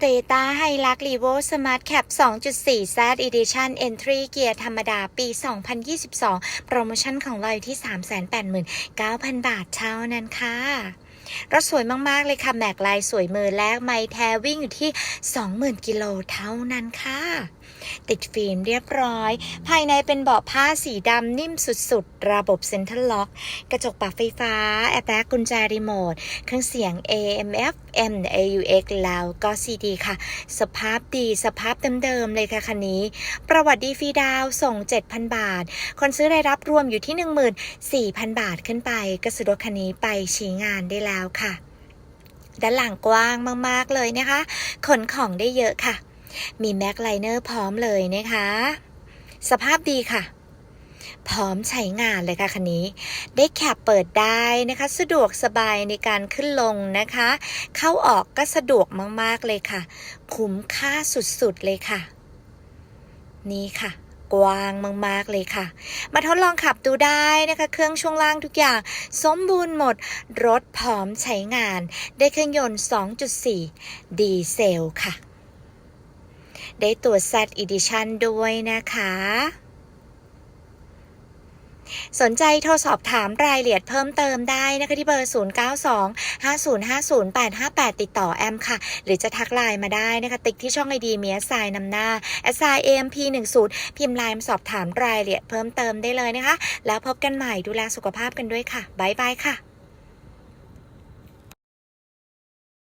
Toyota Hilux Revo Smart Cap 2.4 Z Edition Entry เกียร์ธรรมดาปี 2022 โปรโมชั่นของเราอยู่ที่ 389,000 บาทเท่านั้นค่ะ รถสวยมากๆเลยค่ะ แม็กลายสวยมือแรกไมล์แท้วิ่งอยู่ที่ 20,000 กิโลเท่านั้นค่ะ ติดฟิล์มเรียบร้อย ภายในเป็นเบาะผ้าสีดำนิ่มสุดๆ ระบบเซ็นทรัลล็อก กระจกปรับไฟฟ้า แอร์แบ็กกุญแจรีโมท เครื่องเสียง AM FM AUX แล้วก็ CD ค่ะ สภาพดีสภาพเดิมๆเลยค่ะคันนี้ ประวัติดีฟรีดาวส่ง 7,000 บาท คนซื้อรายรับรวมอยู่ที่ 14,000 บาทขึ้นไป ก็ซื้อรถคันนี้ไปชี้งานได้แล้วค่ะ ด้านหลังกว้างมาก ๆ เลยนะคะ ขนของได้เยอะค่ะ มีแม็กไลเนอร์พร้อมเลยนะคะ สภาพดีค่ะ พร้อมใช้งานเลยค่ะคันนี้ ได้แคปเปิดได้นะคะ สะดวกสบายในการขึ้นลงนะคะ เข้าออกก็สะดวกมาก ๆ เลยค่ะ คุ้มค่าสุด ๆ เลยค่ะ นี่ค่ะ กว้างมาก ๆ เลยค่ะ มาทดลองขับดูได้นะคะ เครื่องช่วงล่างทุกอย่าง สมบูรณ์หมด รถพร้อมใช้งาน ได้เครื่องยนต์ 2.4 ดีเซลค่ะ ได้ตัว Z Edition ด้วยนะคะ สนใจโทรสอบถามรายละเอียดเพิ่มเติมได้นะคะที่เบอร์ 0925050858 ติดต่อแอมค่ะ หรือจะทักไลน์มาได้นะคะ ติ๊กที่ช่องไอดีเมียสายนำหน้า s i amp 1 0พิมพ์ไลน์มาสอบถามรายละเอียดเพิ่มเติมได้เลยนะคะ แล้วพบกันใหม่ดูแลสุขภาพกันด้วยค่ะบ๊ายบายค่ะ